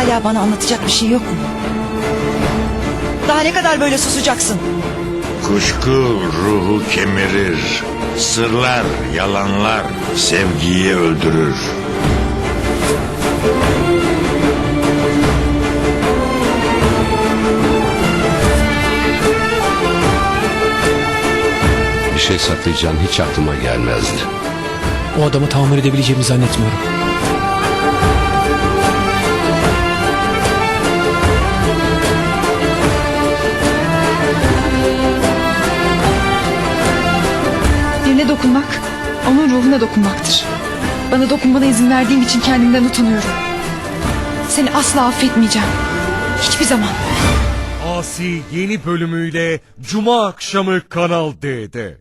Hala bana anlatacak bir şey yok mu? Daha ne kadar böyle susacaksın? Kuşku ruhu kemirir. Sırlar, yalanlar sevgiyi öldürür. Bir şey saklayacağın hiç aklıma gelmezdi. O adamı tahammül edebileceğimi zannetmiyorum. Birine dokunmak, onun ruhuna dokunmaktır. Bana dokunmana izin verdiğin için kendimden utanıyorum. Seni asla affetmeyeceğim. Hiçbir zaman. Asi yeni bölümüyle Cuma akşamı Kanal D'de.